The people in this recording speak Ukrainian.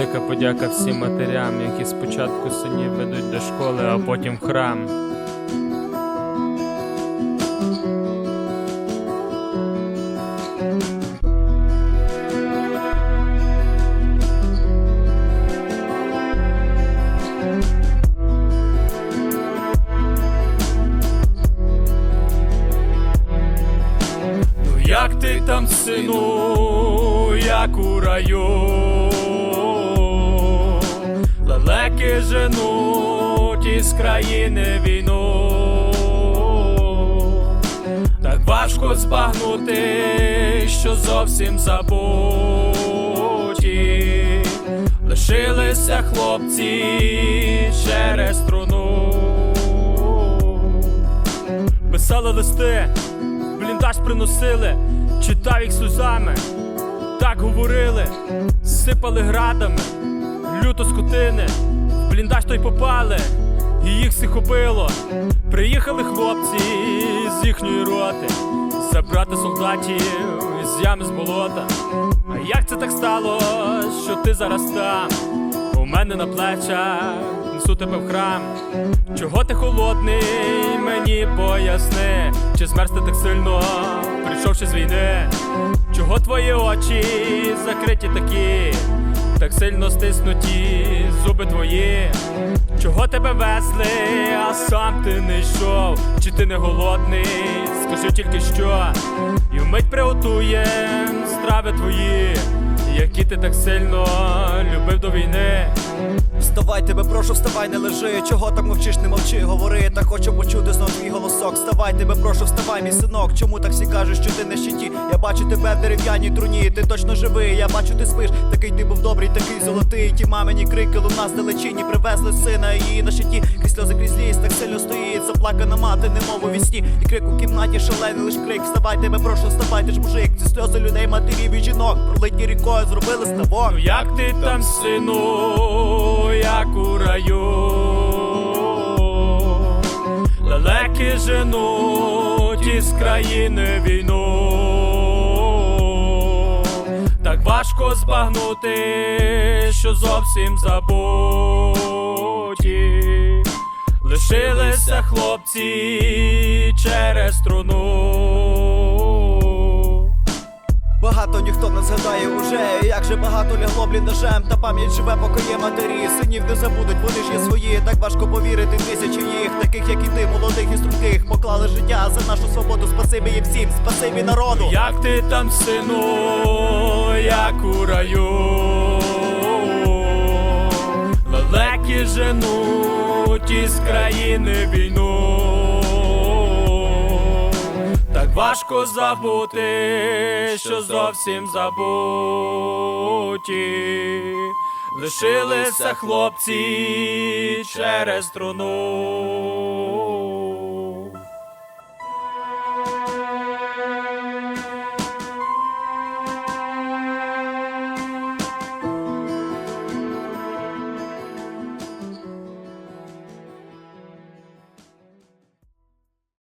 Велика подяка всім матерям, які спочатку синів ведуть до школи, а потім в храм. Ну як ти там, сину, як у раю, лелеки женуть із країни війну, так важко збагнути, що зовсім забуті, лишилися хлопці через струну. Писали листи, бліндаж приносили, читав їх сльозами, так говорили, сипали градами, люто скотини, бліндаж той попали, і їх всіх убило. Приїхали хлопці з їхньої роти, забрати солдатів з ями з болота. А як це так стало, що ти зараз там? У мене на плечах несу тебе в храм. Чого ти холодний, мені поясни, чи змерз так сильно, прийшовши з війни? Чого твої очі закриті такі, так сильно стиснуті зуби твої? Чого тебе везли, а сам ти не йшов? Чи ти не голодний? Скажи тільки що, і вмить приготуєм страви твої, які ти так сильно любив до війни. Вставай, тебе прошу, вставай, не лежи. Чого так мовчиш, не мовчи, говори. Та хочу почути знов твій голосок. Вставай, тебе прошу, вставай, мій синок. Чому так всі кажуть, що ти на щиті? Я бачу тебе в дерев'яній труні, ти точно живий. Я бачу, ти спиш. Такий ти був добрий, такий золотий. Ті мамині крики луна з далечині. Привезли сина її на щиті. Крізь сльози, крізь ліс, так сильно стоїть. Заплакана мати, немов у вісні. І крик у кімнаті шалений лиш крик. Вставай, тебе прошу, вставай, ти ж мужик. Ці сльози людей, матерів і жінок. Пролиті рікою зробили ставок. Ну як ти там, сину, як у раю, лелеки женуть із країни війну, так важко збагнути, що зовсім забуті, лишилися хлопці через струну. Багато ніхто не згадає уже, як же багато лягло бліндажем, та пам'ять живе, поки є матері. Синів не забудуть, вони ж є свої. Так важко повірити тисячі їх, таких як і ти, молодих і струнких. Поклали життя за нашу свободу. Спасибі їм всім, спасибі народу. Як ти там, сину, як у раю, лелеки женуть із країни війну, важко забути, що зовсім забуті, лишилися хлопці через струну.